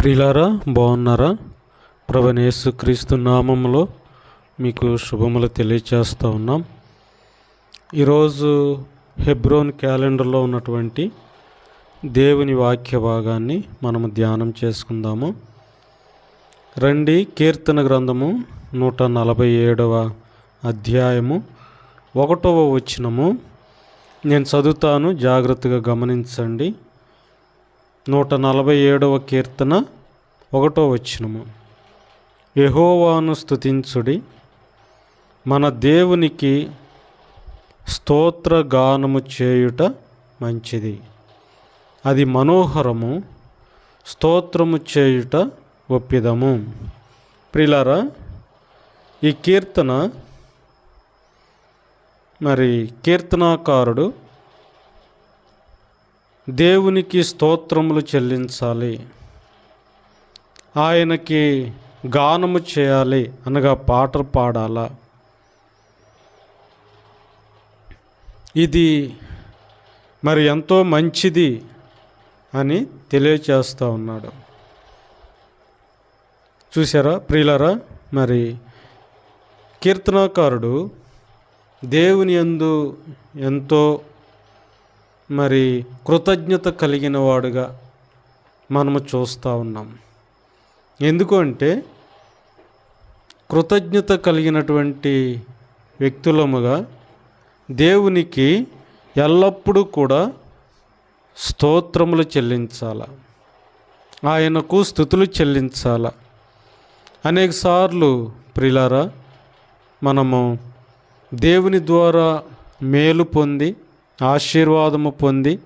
ప్రిలారా బాగున్నారా? ప్రభనేసు క్రీస్తు నామంలో మీకు శుభములు తెలియచేస్తూ ఉన్నాం. ఈరోజు హెబ్రోన్ క్యాలెండర్లో ఉన్నటువంటి దేవుని వాక్య భాగాన్ని మనము ధ్యానం చేసుకుందాము. రండి కీర్తన గ్రంథము నూట నలభై ఏడవ అధ్యాయము ఒకటవ వచనము. నేను చదువుతాను జాగ్రత్తగా గమనించండి. నూట నలభై ఏడవ కీర్తన ఒకటో వచ్చినము యహోవాను స్తుతించుడి. మన దేవునికి స్తోత్ర గానము చేయుట మంచిది. అది మనోహరము స్తోత్రము చేయుట ఒప్పిదము. ప్రిలారా ఈ కీర్తన మరి కీర్తనాకారుడు దేవునికి స్తోత్రములు చెల్లించాలి. ఆయనకి గానము చేయాలి అనగా పాటలు పాడాలా. ఇది మరి ఎంతో మంచిది అని తెలియచేస్తూ ఉన్నాడు. చూసారా ప్రియులరా? మరి కీర్తనాకారుడు దేవుని యందు ఎంతో మరి కృతజ్ఞత కలిగిన వాడుగా మనము చూస్తూ ఉన్నాం. ఎందుకు అంటే కృతజ్ఞత కలిగినటువంటి వ్యక్తులముగా దేవునికి ఎల్లప్పుడూ కూడా స్తోత్రములు చెల్లించాల. ఆయనకు స్థుతులు చెల్లించాల. అనేక సార్లు ప్రిలారా మనము దేవుని ద్వారా మేలు పొంది ఆశీర్వాదము పొంది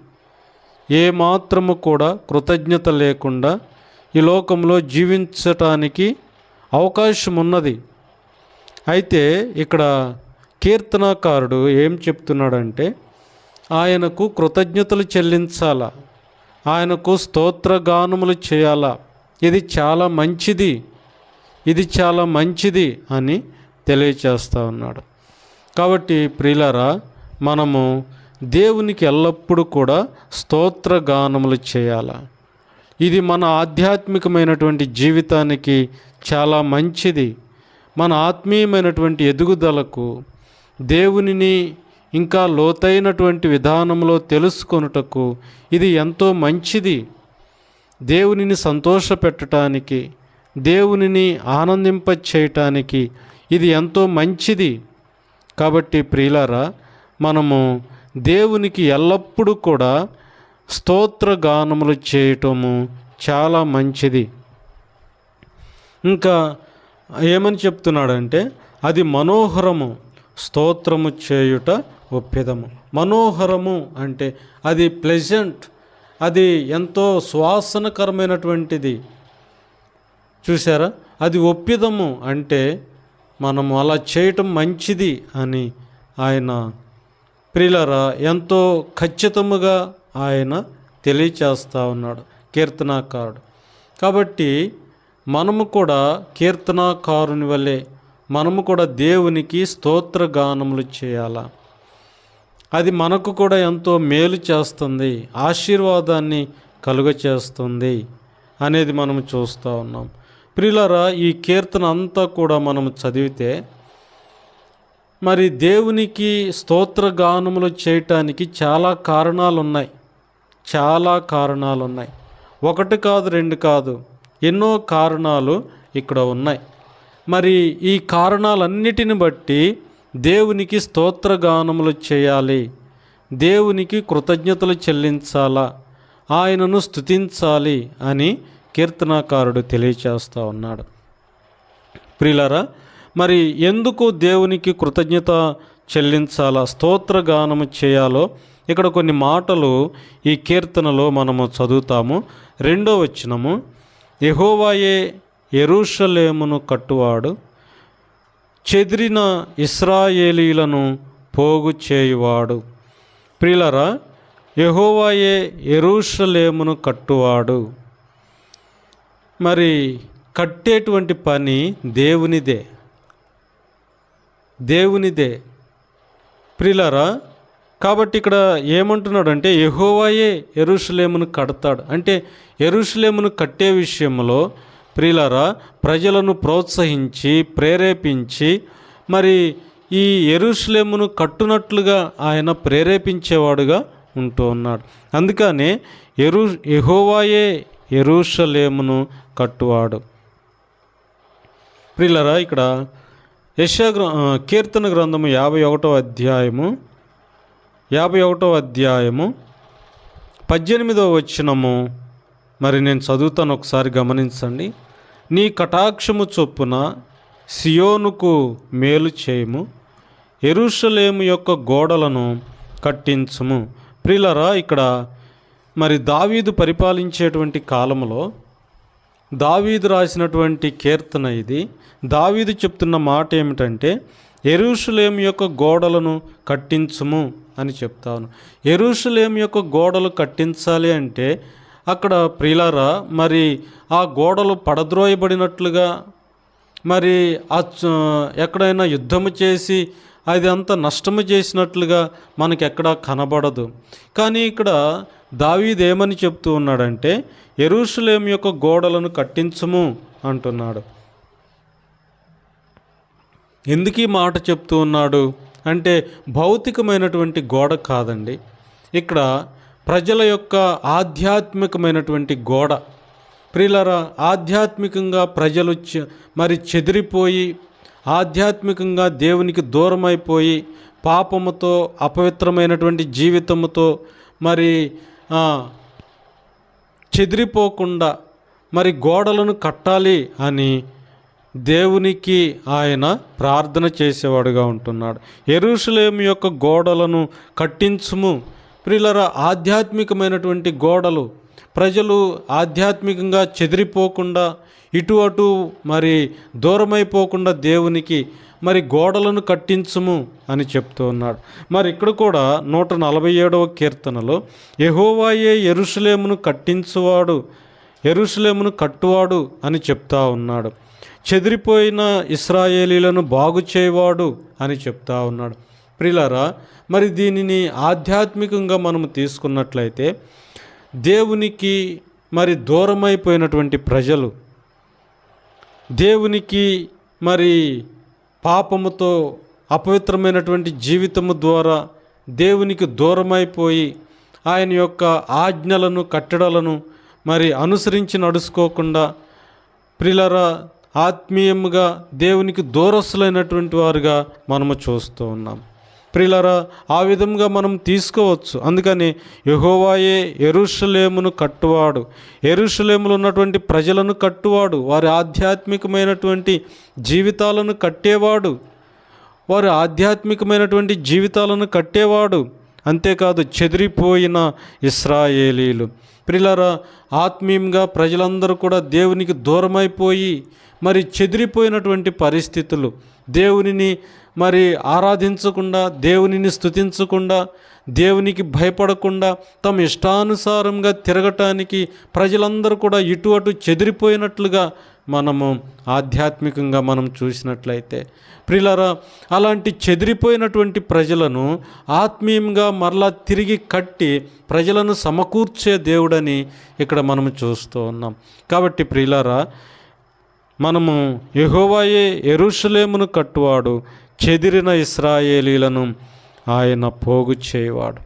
ఏ మాత్రము కూడా కృతజ్ఞత లేకుండా ఈ లోకంలో జీవించటానికి అవకాశం ఉన్నది అయితే ఇక్కడ కీర్తనాకారుడు ఏం చెప్తున్నాడంటే ఆయనకు కృతజ్ఞతలు చెల్లించాలా? ఆయనకు స్తోత్రగానములు చేయాలా? ఇది చాలా మంచిది. ఇది చాలా మంచిది అని తెలియచేస్తూ ఉన్నాడు. కాబట్టి ప్రియులరా మనము దేవునికి ఎల్లప్పుడూ కూడా స్తోత్రగానములు చేయాలి. ఇది మన ఆధ్యాత్మికమైనటువంటి జీవితానికి చాలా మంచిది. మన ఆత్మీయమైనటువంటి ఎదుగుదలకు దేవునిని ఇంకా లోతైనటువంటి విధానంలో తెలుసుకొనుటకు ఇది ఎంతో మంచిది. దేవునిని సంతోషపెట్టడానికి దేవునిని ఆనందింప చేయటానికి ఇది ఎంతో మంచిది. కాబట్టి ప్రియులారా మనము దేవునికి ఎల్లప్పుడూ కూడా స్తోత్రగానములు చేయటము చాలా మంచిది. ఇంకా ఏమని చెప్తున్నాడంటే అది మనోహరము స్తోత్రము చేయుట ఒప్పిదము. మనోహరము అంటే అది ప్లెజెంట్ అది ఎంతో శ్వాసనకరమైనటువంటిది చూసారా అది ఒప్పిదము అంటే మనము అలా చేయటం మంచిది అని ఆయన ప్రిలరా ఎంతో ఖచ్చితముగా ఆయన తెలియచేస్తూ ఉన్నాడు కీర్తనాకారుడు. కాబట్టి మనము కూడా కీర్తనాకారుని వలె మనము కూడా దేవునికి స్తోత్రగానములు చేయాలా? అది మనకు కూడా ఎంతో మేలు చేస్తుంది ఆశీర్వాదాన్ని కలుగ చేస్తుంది అనేది మనం చూస్తూ ఉన్నాం. ప్రిలరా ఈ కీర్తన అంతా కూడా మనం చదివితే మరి దేవునికి స్తోత్రగానములు చేయటానికి చాలా కారణాలు ఉన్నాయి చాలా కారణాలు ఉన్నాయి ఒకటి కాదు రెండు కాదు ఎన్నో కారణాలు ఇక్కడ ఉన్నాయి. మరి ఈ కారణాలన్నిటిని బట్టి దేవునికి స్తోత్రగానములు చేయాలి. దేవునికి కృతజ్ఞతలు చెల్లించాలా? ఆయనను స్తుతించాలి అని కీర్తనాకారుడు తెలియచేస్తూ ఉన్నాడు. ప్రిలరా మరి ఎందుకు దేవునికి కృతజ్ఞత చెల్లించాలా? స్తోత్రగానము చేయాలో ఇక్కడ కొన్ని మాటలు ఈ కీర్తనలో మనము చదువుతాము. రెండో వచ్చినము ఎహోవాయే ఎరుషలేమును కట్టువాడు చెదిరిన ఇస్రాయేలీలను పోగు చేయువాడు. ప్రిలరా ఎహోవాయే ఎరుషలేమును కట్టువాడు. మరి కట్టేటువంటి పని దేవునిదే. దేవునిదే. ప్రిలరా కాబట్టి ఇక్కడ ఏమంటున్నాడు అంటే యెహోవాయే ఎరుషలేమును కడతాడు. అంటే ఎరుషలేమును కట్టే విషయంలో ప్రిలరా ప్రజలను ప్రోత్సహించి ప్రేరేపించి మరి ఈ ఎరుషులేమును కట్టునట్లుగా ఆయన ప్రేరేపించేవాడుగా ఉంటూ ఉన్నాడు. అందుకనే ఎరు ఎహోవాయే ఎరుషలేమును కట్టువాడు. ప్రిలరా ఇక్కడ యశా గ్ర కీర్తన గ్రంథము యాభై ఒకటో అధ్యాయము యాభై ఒకటో అధ్యాయము పద్దెనిమిదవ వచ్చినము మరి నేను చదువుతాను ఒకసారి గమనించండి. నీ కటాక్షము చొప్పున సియోనుకు మేలు చేయము. ఎరుషలేము యొక్క గోడలను కట్టించుము. ప్రిలరా ఇక్కడ మరి దావీదు పరిపాలించేటువంటి కాలంలో దావీదు రాసినటువంటి కీర్తన ఇది. దావీదు చెప్తున్న మాట ఏమిటంటే ఎరుషులేం యొక్క గోడలను కట్టించుము అని చెప్తాను. ఎరుషులేం యొక్క గోడలు కట్టించాలి అంటే అక్కడ ప్రియులారా మరి ఆ గోడలు పడద్రోయబడినట్లుగా మరి ఆ చ- ఎక్కడైనా యుద్ధము చేసి అది అంత నష్టము చేసినట్లుగా మనకి ఎక్కడా కనబడదు. కానీ ఇక్కడ దావీద్ ఏమని చెప్తూ ఉన్నాడంటే ఎరుషులేం యొక్క గోడలను కట్టించము అంటున్నాడు. ఎందుకు ఈ మాట చెప్తూ ఉన్నాడు? అంటే భౌతికమైనటువంటి గోడ కాదండి. ఇక్కడ ప్రజల యొక్క ఆధ్యాత్మికమైనటువంటి గోడ. ప్రిలరా ఆధ్యాత్మికంగా ప్రజలు మరి చెదిరిపోయి ఆధ్యాత్మికంగా దేవునికి దూరమైపోయి పాపముతో అపవిత్రమైనటువంటి జీవితముతో మరి చెదిరిపోకుండా మరి గోడలను కట్టాలి అని దేవునికి ఆయన ప్రార్థన చేసేవాడుగా ఉంటున్నాడు. ఎరుషలేము యొక్క గోడలను కట్టించుము. ప్రియులరా ఆధ్యాత్మికమైనటువంటి గోడలు ప్రజలు ఆధ్యాత్మికంగా చెదిరిపోకుండా ఇటు అటు మరి దూరమైపోకుండా దేవునికి మరి గోడలను కట్టించుము అని చెప్తూ ఉన్నాడు. మరి ఇక్కడ కూడా నూట నలభై ఏడవ కీర్తనలో ఎహోవాయే ఎరుసలేమును కట్టించువాడు ఎరుసలేమును కట్టువాడు అని చెప్తా ఉన్నాడు. చెదిరిపోయిన ఇస్రాయేలీలను బాగు చేయవాడు అని చెప్తా ఉన్నాడు. ప్రిలారా మరి దీనిని ఆధ్యాత్మికంగా మనము తీసుకున్నట్లయితే దేవునికి మరి దూరమైపోయినటువంటి ప్రజలు దేవునికి మరి పాపముతో అపవిత్రమైనటువంటి జీవితము ద్వారా దేవునికి దూరమైపోయి ఆయన యొక్క ఆజ్ఞలను కట్టడలను మరి అనుసరించి నడుచుకోకుండా ప్రిలరా ఆత్మీయముగా దేవునికి దూరస్తులైనటువంటి వారుగా మనము చూస్తూ ఉన్నాం. ప్రిలరా ఆ విధంగా మనం తీసుకోవచ్చు. అందుకని యహోవాయే ఎరుషలేమును కట్టువాడు. ఎరుషలేములు ఉన్నటువంటి ప్రజలను కట్టువాడు. వారి ఆధ్యాత్మికమైనటువంటి జీవితాలను కట్టేవాడు. వారి ఆధ్యాత్మికమైనటువంటి జీవితాలను కట్టేవాడు. అంతేకాదు చెదిరిపోయిన ఇస్రాయేలీలు. ప్రిలరా ఆత్మీయంగా ప్రజలందరూ కూడా దేవునికి దూరమైపోయి మరి చెదిరిపోయినటువంటి పరిస్థితులు. దేవునిని మరి ఆరాధించకుండా దేవునిని స్తుతించకుండా దేవునికి భయపడకుండా తమ ఇష్టానుసారంగా తిరగటానికి ప్రజలందరూ కూడా ఇటు అటు చెదిరిపోయినట్లుగా మనము ఆధ్యాత్మికంగా మనం చూసినట్లయితే. ప్రిలరా అలాంటి చెదిరిపోయినటువంటి ప్రజలను ఆత్మీయంగా మరలా తిరిగి కట్టి ప్రజలను సమకూర్చే దేవుడని ఇక్కడ మనము చూస్తూ ఉన్నాం. కాబట్టి ప్రిలరా మనము యహోవాయే ఎరుషలేమును కట్టువాడు. చెదిరిన ఇస్రాయేలీలను ఆయన పోగు చేయవాడు.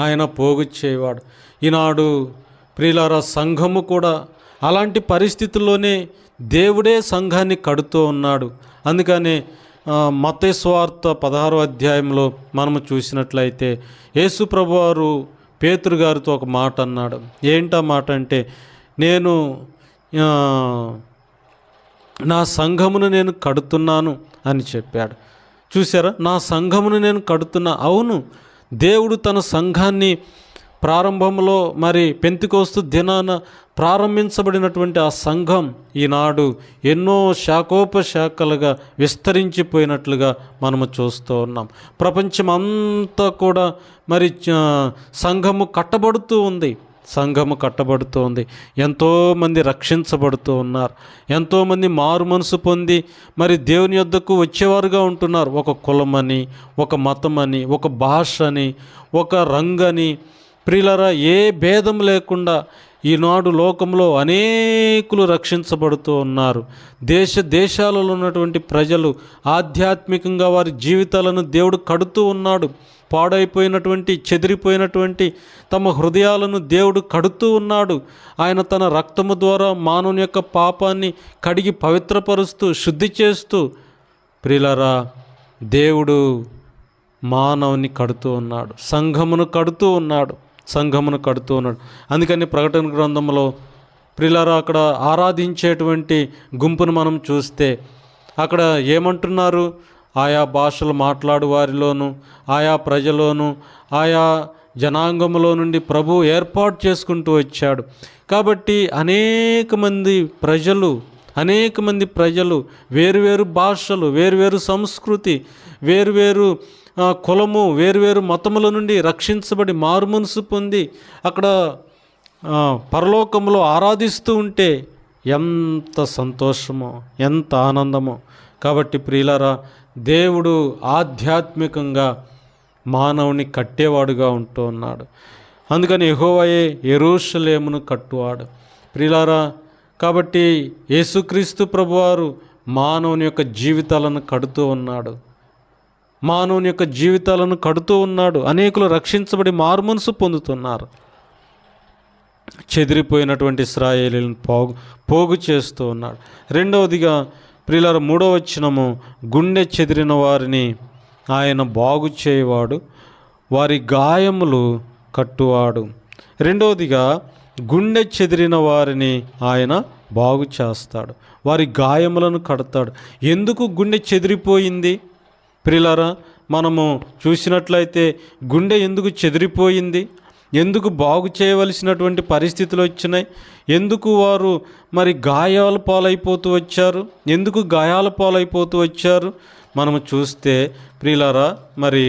ఆయన పోగు చేయవాడు. ఈనాడు ప్రియులార సంఘము కూడా అలాంటి పరిస్థితుల్లోనే దేవుడే సంఘాన్ని కడుతూ ఉన్నాడు. అందుకనే మత స్వార్థ స్వార్త పదహారో అధ్యాయంలో మనము చూసినట్లయితే యేసు ప్రభువారు పేతురు గారితో ఒక మాట అన్నాడు. ఏంటా మాట అంటే నేను నా సంఘమును నేను కడుతున్నాను. అని చెప్పాడు. చూసారా నా సంఘమును నేను కడుతున్నా. అవును దేవుడు తన సంఘాన్ని ప్రారంభంలో మరి పెంతికోస్తు దినాన ప్రారంభించబడినటువంటి ఆ సంఘం ఈనాడు ఎన్నో శాఖోపశాఖలుగా విస్తరించిపోయినట్లుగా మనము చూస్తూ ఉన్నాం. ప్రపంచం అంతా కూడా మరి చ- సంఘము కట్టబడుతూ ఉంది. సంఘము కట్టబడుతోంది. ఎంతోమంది రక్షించబడుతూ ఉన్నారు. ఎంతోమంది మారు మనసు పొంది మరి దేవుని యొద్దకు వచ్చేవారుగా ఉంటున్నారు. ఒక కులమని ఒక మతమని ఒక భాష అని ఒక రంగని. ప్రియులరా ఏ భేదం లేకుండా ఈనాడు లోకంలో అనేకులు రక్షించబడుతూ ఉన్నారు. దేశ దేశాలలో ఉన్నటువంటి ప్రజలు ఆధ్యాత్మికంగా వారి జీవితాలను దేవుడు కడుతూ ఉన్నాడు. పాడైపోయినటువంటి చెదిరిపోయినటువంటి తమ హృదయాలను దేవుడు కడుతూ ఉన్నాడు. ఆయన తన రక్తము ద్వారా మానవుని యొక్క పాపాన్ని కడిగి పవిత్రపరుస్తూ శుద్ధి చేస్తూ ప్రిలరా దేవుడు మానవుని కడుతూ ఉన్నాడు. సంఘమును కడుతూ ఉన్నాడు. సంఘమును కడుతూ ఉన్నాడు. అందుకని ప్రకటన గ్రంథంలో ప్రిలరా అక్కడ ఆరాధించేటువంటి గుంపును మనం చూస్తే అక్కడ ఏమంటున్నారు? ఆయా భాషలు మాట్లాడు వారిలోను ఆయా ప్రజలోను ఆయా జనాంగంలో నుండి ప్రభు ఏర్పాటు చేసుకుంటూ వచ్చాడు. కాబట్టి అనేక మంది ప్రజలు అనేక మంది ప్రజలు వేరువేరు భాషలు వేరువేరు సంస్కృతి వేరువేరు కులము వేరువేరు మతముల నుండి రక్షించబడి మారుమనసు పొంది అక్కడ పరలోకంలో ఆరాధిస్తూ ఉంటే ఎంత సంతోషమో ఎంత ఆనందమో. కాబట్టి ప్రియులరా దేవుడు ఆధ్యాత్మికంగా మానవుని కట్టేవాడుగా ఉంటూ ఉన్నాడు. అందుకని ఎహోవయే ఎరూషలేమును కట్టువాడు. ప్రిలారా కాబట్టి యేసుక్రీస్తు ప్రభువారు మానవుని యొక్క జీవితాలను కడుతూ ఉన్నాడు. మానవుని యొక్క జీవితాలను కడుతూ ఉన్నాడు. అనేకులు రక్షించబడి మారుమనసు పొందుతున్నారు. చెదిరిపోయినటువంటి ఇస్రాయేలీలను పోగు పోగు చేస్తూ ఉన్నాడు. రెండవదిగా ప్రియులార మూడో వచనము గుండె చెదిరిన వారిని ఆయన బాగు చేయవాడు వారి గాయములు కట్టువాడు. రెండవదిగా గుండె చెదిరిన వారిని ఆయన బాగు చేస్తాడు వారి గాయములను కడతాడు. ఎందుకు గుండె చెదిరిపోయింది? ప్రిలరా మనము చూసినట్లయితే గుండె ఎందుకు చెదిరిపోయింది? ఎందుకు బాగు చేయవలసినటువంటి పరిస్థితులు వచ్చినాయి? ఎందుకు వారు మరి గాయాల పాలైపోతూ వచ్చారు? ఎందుకు గాయాల పాలైపోతూ వచ్చారు? మనము చూస్తే ప్రియులారా మరి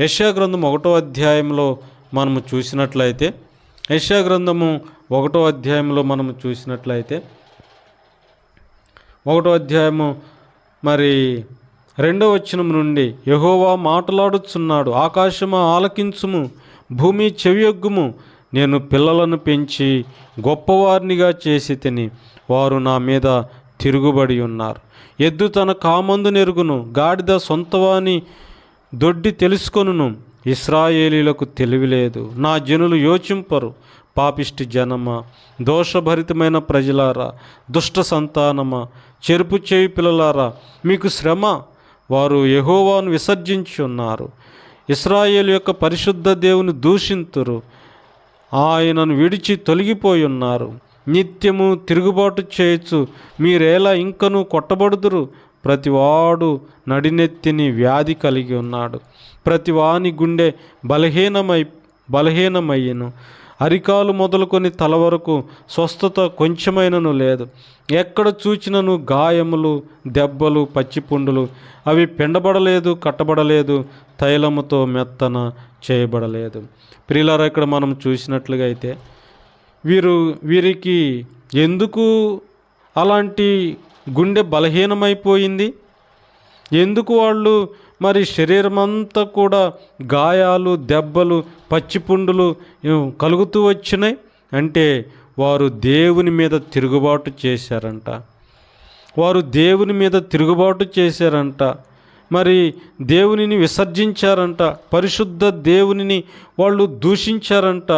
యశా గ్రంథం ఒకటో అధ్యాయంలో మనము చూసినట్లయితే యశా గ్రంథము ఒకటో అధ్యాయంలో మనము చూసినట్లయితే ఒకటో అధ్యాయము మరి రెండవ వచనం నుండి యహోవా మాట్లాడుచున్నాడు ఆకాశమా ఆలకించుము భూమి చెవియొగ్గుము. నేను పిల్లలను పెంచి గొప్పవారినిగా చేసి తిని వారు నా మీద తిరుగుబడి ఉన్నారు. ఎద్దు తన కామందు నెరుగును గాడిద సొంతవాని దొడ్డి తెలుసుకొనును. ఇస్రాయేలీలకు తెలివిలేదు నా జనులు యోచింపరు. పాపిష్టి జనమ దోషభరితమైన ప్రజలారా దుష్ట సంతానమా చెరుపు చేయి పిల్లలారా మీకు శ్రమ? వారు యహోవాను విసర్జించున్నారు. ఇస్రాయేల్ యొక్క పరిశుద్ధ దేవుని దూషింతురు. ఆయనను విడిచి తొలగిపోయి ఉన్నారు నిత్యము తిరుగుబాటు చేయొచ్చు మీరేలా ఇంకను కొట్టబడుదురు? ప్రతివాడు నడినెత్తిని వ్యాధి కలిగి ఉన్నాడు. ప్రతివాని గుండె బలహీనమై బలహీనమయ్యను. అరికాలు మొదలుకొని తల వరకు స్వస్థత కొంచెమైనను లేదు. ఎక్కడ చూచినను గాయములు దెబ్బలు పచ్చిపుండులు అవి పిండబడలేదు కట్టబడలేదు తైలముతో మెత్తన చేయబడలేదు. ప్రియులారా ఇక్కడ మనం చూసినట్లుగా అయితే వీరు వీరికి ఎందుకు అలాంటి గుండె బలహీనమైపోయింది? ఎందుకు వాళ్ళు మరి శరీరమంతా కూడా గాయాలు దెబ్బలు పచ్చిపుండులు కలుగుతూ వచ్చినాయి అంటే వారు దేవుని మీద తిరుగుబాటు చేశారంట. వారు దేవుని మీద తిరుగుబాటు చేశారంట. మరి దేవునిని విసర్జించారంట. పరిశుద్ధ దేవునిని వాళ్ళు దూషించారంట.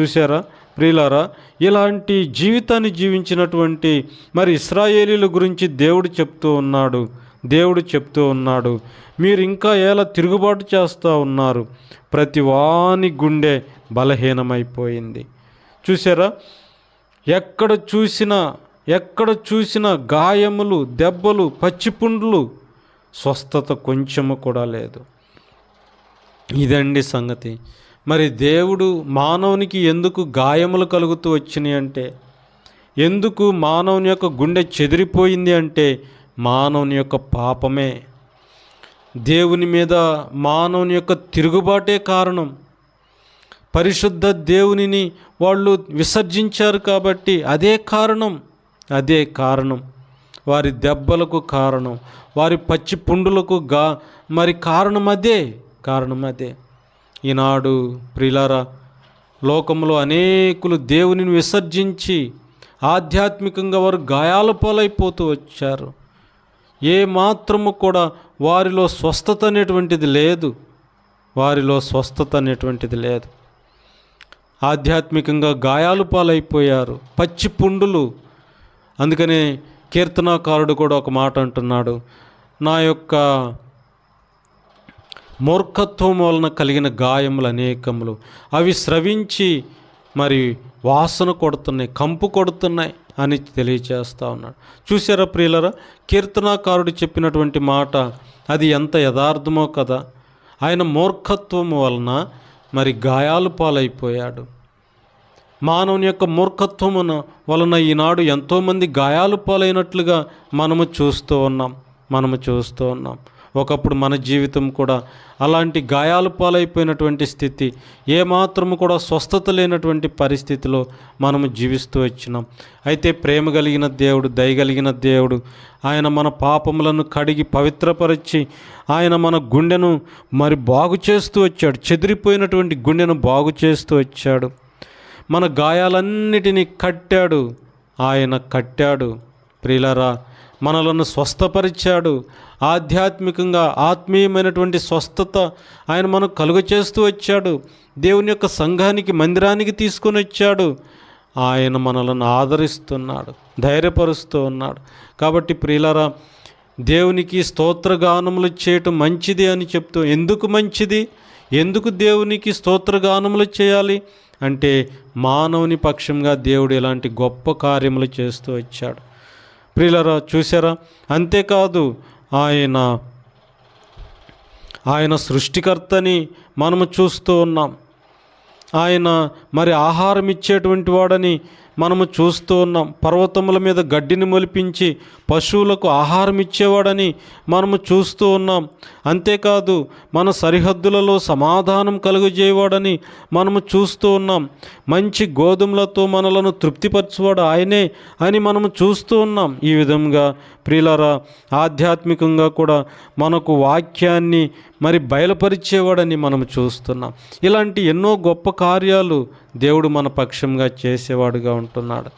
చూసారా ప్రియులారా ఇలాంటి జీవితాన్ని జీవించినటువంటి మరి ఇస్రాయేలీల గురించి దేవుడు చెప్తూ ఉన్నాడు. దేవుడు చెప్తూ ఉన్నాడు మీరు ఇంకా ఎలా తిరుగుబాటు చేస్తూ ఉన్నారు? ప్రతి వాని గుండె బలహీనమైపోయింది. చూసారా ఎక్కడ చూసినా ఎక్కడ చూసినా గాయములు దెబ్బలు పచ్చిపుండ్లు స్వస్థత కొంచెము కూడా లేదు. ఇదండి సంగతి. మరి దేవుడు మానవునికి ఎందుకు గాయములు కలుగుతూ వచ్చినాయి అంటే ఎందుకు మానవుని యొక్క గుండె చెదిరిపోయింది అంటే మానవుని యొక్క పాపమే. దేవుని మీద మానవుని యొక్క తిరుగుబాటే కారణం. పరిశుద్ధ దేవునిని వాళ్ళు విసర్జించారు కాబట్టి అదే కారణం. అదే కారణం. వారి దెబ్బలకు కారణం. వారి పచ్చి పుండులకు గా మరి కారణం అదే. కారణం అదే. ఈనాడు ప్రిలారా లోకంలో అనేకులు దేవునిని విసర్జించి ఆధ్యాత్మికంగా వారు గాయాల పాలైపోతూ వచ్చారు. ఏ మాత్రము కూడా వారిలో స్వస్థత అనేటువంటిది లేదు. వారిలో స్వస్థత అనేటువంటిది లేదు. ఆధ్యాత్మికంగా గాయాలు పాలైపోయారు. పచ్చి పుండులు. అందుకనే కీర్తనాకారుడు కూడా ఒక మాట అంటున్నాడు. నా యొక్క మూర్ఖత్వం వలన కలిగిన గాయములు అనేకములు. అవి స్రవించి మరి వాసన కొడుతున్నాయి కంపు కొడుతున్నాయి అని తెలియచేస్తూ ఉన్నాడు. చూసారా ప్రియులరా? కీర్తనాకారుడు చెప్పినటువంటి మాట అది ఎంత యథార్థమో కదా. ఆయన మూర్ఖత్వం వలన మరి గాయాలు పాలైపోయాడు. మానవుని యొక్క మూర్ఖత్వమున వలన ఈనాడు ఎంతోమంది గాయాలు పాలైనట్లుగా మనము చూస్తూ ఉన్నాం మనము చూస్తూ ఉన్నాం. ఒకప్పుడు మన జీవితం కూడా అలాంటి గాయాలు పాలైపోయినటువంటి స్థితి ఏమాత్రము కూడా స్వస్థత లేనటువంటి పరిస్థితిలో మనము జీవిస్తూ వచ్చినాం. అయితే ప్రేమ కలిగిన దేవుడు దయగలిగిన దేవుడు ఆయన మన పాపములను కడిగి పవిత్రపరిచి ఆయన మన గుండెను మరి బాగు చేస్తూ వచ్చాడు. చెదిరిపోయినటువంటి గుండెను బాగు చేస్తూ వచ్చాడు. మన గాయాలన్నిటినీ కట్టాడు. ఆయన కట్టాడు. ప్రియులరా మనలను స్వస్థపరిచాడు. ఆధ్యాత్మికంగా ఆత్మీయమైనటువంటి స్వస్థత ఆయన మనకు కలుగ చేస్తూ వచ్చాడు. దేవుని యొక్క సంఘానికి మందిరానికి తీసుకొని వచ్చాడు. ఆయన మనలను ఆదరిస్తున్నాడు ధైర్యపరుస్తూ ఉన్నాడు. కాబట్టి ప్రియులరా దేవునికి స్తోత్రగానములు చేయటం మంచిది అని చెప్తూ ఎందుకు మంచిది? ఎందుకు దేవునికి స్తోత్రగానములు చేయాలి? అంటే మానవుని పక్షంగా దేవుడు ఇలాంటి గొప్ప కార్యములు చేస్తూ వచ్చాడు. ప్రియులరా చూసారా అంతేకాదు ఆయన ఆయన సృష్టికర్తని మనము చూస్తూ ఉన్నాం. ఆయన మరి ఆహారం ఇచ్చేటువంటి వాడని మనము చూస్తూ ఉన్నాం. పర్వతముల మీద గడ్డిని మొలిపించి పశువులకు ఆహారం ఇచ్చేవాడని మనము చూస్తూ ఉన్నాం. అంతేకాదు మన సరిహద్దులలో సమాధానం కలుగజేయవాడని మనము చూస్తూ ఉన్నాం. మంచి గోధుమలతో మనలను తృప్తిపరచువాడు ఆయనే అని మనము చూస్తూ ఉన్నాం. ఈ విధంగా ప్రియులరా ఆధ్యాత్మికంగా కూడా మనకు వాక్యాన్ని మరి బయలుపరిచేవాడని మనం చూస్తున్నాం. ఇలాంటి ఎన్నో గొప్ప కార్యాలు దేవుడు మన పక్షంగా చేసేవాడుగా ఉంటున్నాడు.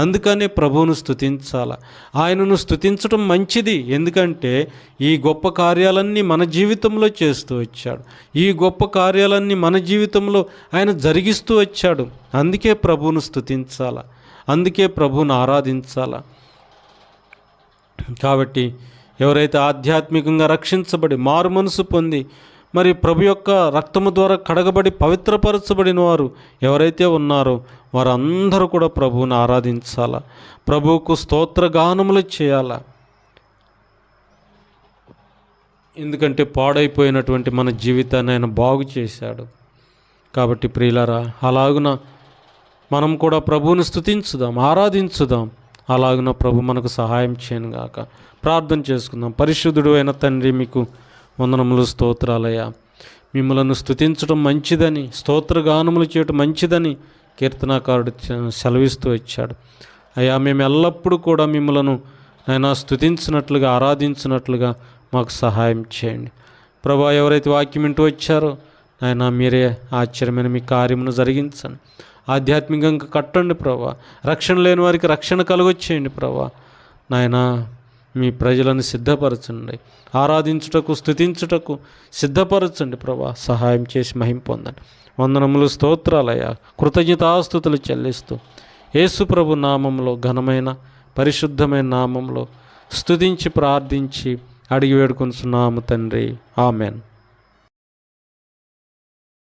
అందుకనే ప్రభువును స్థుతించాల ఆయనను స్థుతించడం మంచిది. ఎందుకంటే ఈ గొప్ప కార్యాలన్నీ మన జీవితంలో చేస్తూ వచ్చాడు. ఈ గొప్ప కార్యాలన్నీ మన జీవితంలో ఆయన జరిగిస్తూ వచ్చాడు. అందుకే ప్రభువును స్థుతించాల అందుకే ప్రభువును ఆరాధించాలా. కాబట్టి ఎవరైతే ఆధ్యాత్మికంగా రక్షించబడి మారు మనసు పొంది మరి ప్రభు యొక్క రక్తము ద్వారా కడగబడి పవిత్రపరచబడిన వారు ఎవరైతే ఉన్నారో వారందరూ కూడా ప్రభువుని ఆరాధించాలా? ప్రభువుకు స్తోత్రగానములు చేయాలా? ఎందుకంటే పాడైపోయినటువంటి మన జీవితాన్ని ఆయన బాగు చేశాడు. కాబట్టి ప్రియులరా అలాగున మనం కూడా ప్రభువుని స్తుతించుదాం ఆరాధించుదాం. అలాగున ప్రభు మనకు సహాయం చేయను గాక. ప్రార్థన చేసుకుందాం. పరిశుద్ధుడు అయిన తండ్రి మీకు వందనములు స్తోత్రాలయ మిమ్మలను స్థుతించడం మంచిదని స్తోత్రగానములు చేయటం మంచిదని కీర్తనాకారుడు సెలవిస్తూ వచ్చాడు. అయ్యా మేము ఎల్లప్పుడూ కూడా మిమ్మలను ఆయన స్థుతించినట్లుగా ఆరాధించినట్లుగా మాకు సహాయం చేయండి. ప్రభా ఎవరైతే వాక్యం ఇంటూ వచ్చారో ఆయన మీరే ఆశ్చర్యమైన మీ కార్యమును జరిగించండి. ఆధ్యాత్మికంగా కట్టండి ప్రభా. రక్షణ లేని వారికి రక్షణ కలుగొచ్చేయండి ప్రభా. నాయనా మీ ప్రజలను సిద్ధపరచండి. ఆరాధించుటకు స్థుతించుటకు సిద్ధపరచండి ప్రభా. సహాయం చేసి మహిం పొందండి. వందనములు స్తోత్రాలయ్యా. కృతజ్ఞతాస్థుతులు చెల్లిస్తూ యేసు ప్రభు నామంలో ఘనమైన పరిశుద్ధమైన నామంలో స్థుతించి ప్రార్థించి అడిగి వేడుకొనుచున్నాము తండ్రి. ఆమెన్.